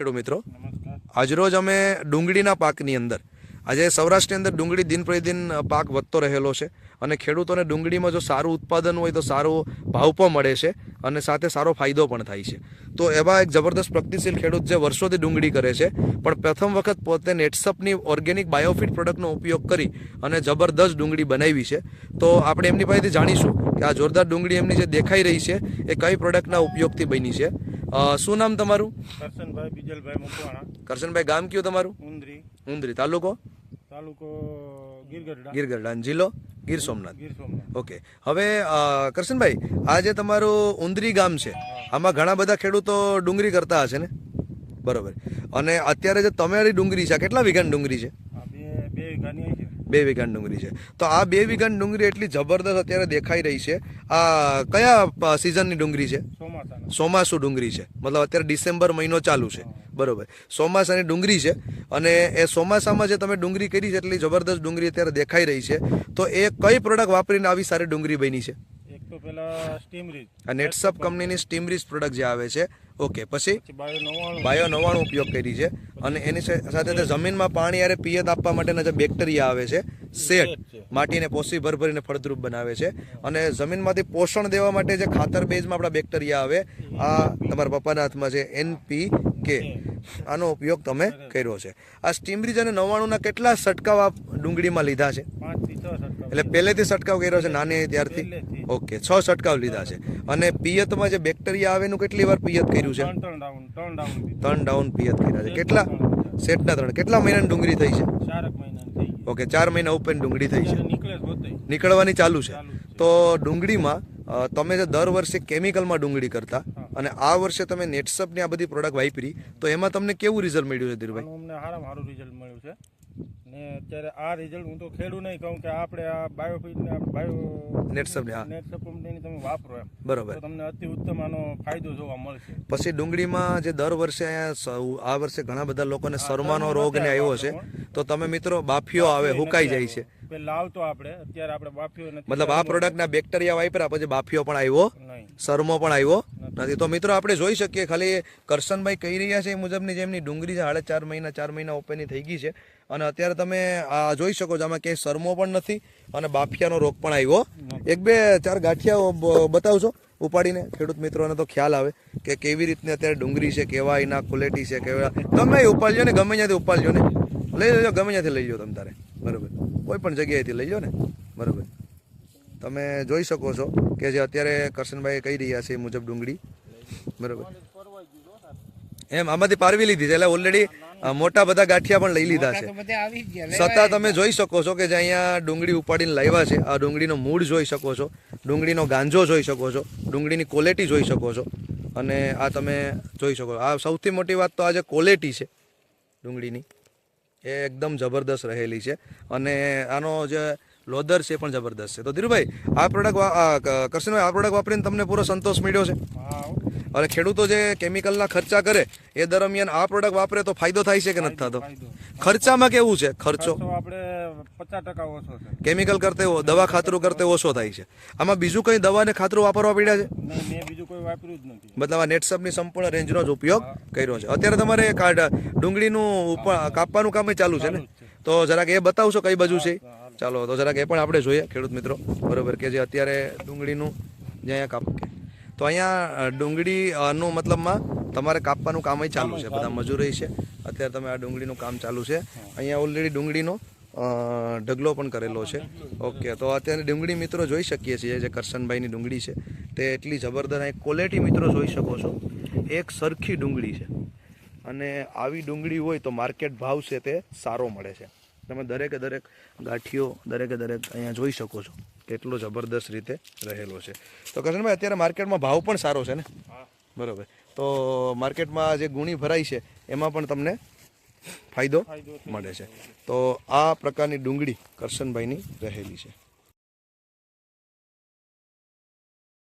ખેડૂત મિત્રો. આજરોજ અમે ડુંગળીના પાકની અંદર આજે સૌરાષ્ટ્રની અંદર ડુંગળી દિન પ્રતિદિન પાક વધતો રહેલો છે અને ખેડૂતોને ડુંગળીમાં જો સારું ઉત્પાદન હોય તો સારો ભાવ પણ મળે છે અને સાથે સારો ફાયદો પણ થાય છે. તો એવા એક જબરદસ્ત પ્રગતિશીલ ખેડૂત જે વર્ષોથી ડુંગળી કરે છે પણ પ્રથમ વખત પોતે નેટસપની ઓર્ગેનિક બાયોફિટ પ્રોડક્ટનો ઉપયોગ કરી અને જબરદસ્ત ડુંગળી બનાવી છે. તો આપણે એમની પાસેથી જાણીશું કે આ જોરદાર ડુંગળી એમની જે દેખાઈ રહી છે એ કઈ પ્રોડક્ટના ઉપયોગથી બની છે. શું નામ તમારું? કરશનભાઈ બીજલભાઈ મકવાણા. કરશનભાઈ ગામ કયું તમારું? ઉંદરી. ઉંદરી. તાલુકો? તાલુકો ગીરગઢડા. ગીરગઢડા. જિલ્લો? ગીર સોમનાથ. ગીર સોમનાથ. ઓકે. હવે કરશનભાઈ આ જે તમારું ઉંદરી ગામ છે. આમાં ઘણા બધા ખેડૂતો ડુંગળી કરતા હશે ને? બરોબર. અને અત્યારે જે તમારી ડુંગળી છે કેટલા વીઘાની ડુંગળી છે આ બે બે વીઘાની આવી છે બે વીઘાની ડુંગળી છે. તો આ બે વીઘાની ડુંગળી એટલી જબરદસ્ત અત્યારે દેખાઈ રહી છે. આ કયા સિઝનની ડુંગળી છે? ચોમાસું ડુંગળી છે. મતલબ અત્યારે ડિસેમ્બર મહિનો ચાલુ છે. બરોબર. ચોમાસાની ડુંગળી છે અને એ ચોમાસામાં જે તમે ડુંગળી કરી છે એટલી જબરદસ્ત ડુંગળી અત્યારે દેખાઈ રહી છે. તો એ કઈ પ્રોડક્ટ વાપરીને આવી સારી ડુંગળી બની છે? એક તો પેલા સ્ટીમ રીચ. આ નેટસપ કંપનીની સ્ટીમરીસ પ્રોડક્ટ જે આવે છે ઓકે પછી? બાયો નવાણું ઉપયોગ કરી છે. અને એની સાથે સાથે જમીનમાં પાણી યારે પિયત આપવા માટેના જે બેક્ટેરિયા આવે છે સેટ માટીને પોષી ભરભરીને ફળદ્રુપ બનાવે છે. અને જમીનમાંથી પોષણ દેવા માટે જે ખાતર બેઝમાં આપણા બેક્ટેરિયા આવે આ તમારા પપ્પાના હાથમાં છે એનપી કે. આનો ઉપયોગ તમે કર્યો છે. આ સ્ટીમરીજ અને નવ્વાણુંના કેટલા છંટકાવ આ ડુંગળીમાં લીધા છે? એટલે પહેલેથી છંટકાવ કર્યો છે નાની ત્યારથી. ઓકે છ છટકાવ લીધા છે. અને પિયતમાં જે બેક્ટેરિયા આવે એનું કેટલી વાર પિયત કર્યું છે? ત્રણ ડાઉન પિયત કર્યા છે. કેટલા? સેટના ત્રણ. કેટલા મહિનાની ડુંગળી થઈ છે? ઓકે ચાર મહિના ઉપર ડુંગળી થઈ છે. નીકળવાની ચાલુ છે. તો ડુંગળીમાં તમે જે દર વર્ષે કેમિકલમાં ડુંગળી કરતા અને આ વર્ષે તમે નેટસપની આ બધી પ્રોડક્ટ વાપરી તો એમાં તમને કેવું રિઝલ્ટ મળ્યું છે ધીરભાઈ? અમને સારામાં સારું રિઝલ્ટ મળ્યું છે. ને અત્યારે આ રિઝલ્ટ હું તો ખેડું નહીં કહું કે આપણે આ બાયોફિટ ને બાયો નેટસપની હા. નેટ કંપનીની તમે વાપરો એમ. બરોબર. તમને અતિ ઉત્તમ આનો ફાયદો જોવા મળશે. પછી ડુંગળીમાં જે દર વર્ષે આ વર્ષે ઘણા બધા લોકોને શર્માનો રોગ ને આવ્યો છે તો તમે મિત્રો બાફીઓ આવે હુકાઈ જાય છે. લાવતો આપણે અત્યારે આપણે બાફીઓ મતલબ આ પ્રોડક્ટના બેક્ટેરિયા વાપર્યા પછી બાફીઓ પણ આવ્યો શરમો પણ આવ્યો નથી. તો મિત્રો આપણે જોઈ શકીએ ખાલી કરશનભાઈ કહી રહ્યા છે એ મુજબની જેમની ડુંગળી છે સાડા ચાર મહિના ચાર મહિના ઓપનની થઈ ગઈ છે. અને અત્યારે તમે, આ જોઈ શકો છો, આમાં ક્યાંય શરમો પણ નથી અને બાફિયાનો રોગ પણ આવ્યો. એક બે, ચાર ગાંઠિયાઓ બ- બતાવશો ઉપાડીને. ખેડૂત મિત્રોને તો ખ્યાલ આવે કે કેવી રીતની અત્યારે ડુંગળી છે, કેવા એના કુલેટી છે, કેવા ગમે ઉપાડજો ને, ગમે ત્યાંથી ઉપાડજો ને. લઈ લેજો, ગમે ત્યાંથી લઈ જાઓ તમે તારે. બરોબર. કોઈ પણ જગ્યાએથી લઈ જાઓ ને. બરાબર. તમે જોઈ શકો છો કે જે અત્યારે કરશનભાઈ કહી રહ્યા છે એ મુજબ ડુંગળી. બરાબર. એમ, આમાંથી પારવી લીધી છે, એટલે ઓલરેડી મોટા બધા ગાંઠિયા પણ લઈ લીધા છે. છતાં તમે જોઈ શકો છો કે જે અહીંયા ડુંગળી ઉપાડીને લાવ્યા છે આ ડુંગળીનો મૂળ જોઈ શકો છો ડુંગળીનો ગાંજો જોઈ શકો છો ડુંગળીની ક્વોલિટી જોઈ શકો છો અને આ તમે જોઈ શકો છો. આ સૌથી મોટી વાત તો આ જે ક્વોલિટી છે ડુંગળીની એ એકદમ જબરદસ્ત રહેલી છે. અને આનો જે લોદર છે પણ જબરદસ્ત છે. તો ધીરુભાઈ આ પ્રોડક્ટ કરશનભાઈ આ પ્રોડક્ટ વાપરીને તમને પૂરો સંતોષ મળ્યો છે? અને ખેડૂતો જે કેમિકલના ખર્ચા કરે એ દરમિયાન આ પ્રોડક્ટ વાપરે તો ફાયદો થાય છે કે નથી થતો? ખર્ચામાં કેવું છે? ખર્ચો? આપણે કેમિકલ કરતે દવા ખાતરું કરતે ઓછો થાય છે. આમાં બીજું કંઈ દવા ને ખાતરું વાપરવા પડ્યા છે? મતલબ આ નેટસપની સંપૂર્ણ રેન્જનો જ ઉપયોગ કર્યો છે. અત્યારે તમારે ડુંગળીનું કાપવાનું કામ ચાલુ છે ને? તો જરાક એ બતાવશો કઈ બાજુ છે? ચાલો તો જરાક એ પણ આપણે જોઈએ ખેડૂત મિત્રો. બરોબર કે જે અત્યારે ડુંગળીનું જે અહીંયા કાપ તો અહીંયા અ, ડુંગળી અ, નું મતલબમાં તમારે કાપવાનું કામ ચાલુ છે. બધા મજૂરી છે. અત્યારે તમે આ ડુંગળીનું કામ ચાલુ છે. અહીંયા ઓલરેડી ડુંગળીનો ઢગલો પણ કરેલો છે. ઓકે તો અત્યારે ડુંગળી મિત્રો જોઈ શકીએ છીએ જે કરશનભાઈની ડુંગળી છે. તે એટલી જબરદસ્ત અહીં ક્વોલિટી મિત્રો જોઈ શકો છો. એક સરખી ડુંગળી છે. અને આવી ડુંગળી હોય તો માર્કેટ ભાવ છે તે સારો મળે છે. તમે દરેકે દરેક ગાંઠીઓ દરેકે દરેક અહીંયા જોઈ શકો છો. કેટલો જબરદસ્ત રીતે રહેલો છે. તો કરશનભાઈ અત્યારે માર્કેટમાં ભાવ પણ સારો છે ને? બરાબર. તો માર્કેટમાં જે ગુણી ભરાઈ છે એમાં પણ તમને ફાયદો મળે છે. તો આ પ્રકારની ડુંગળી કરશનભાઈની રહેલી છે.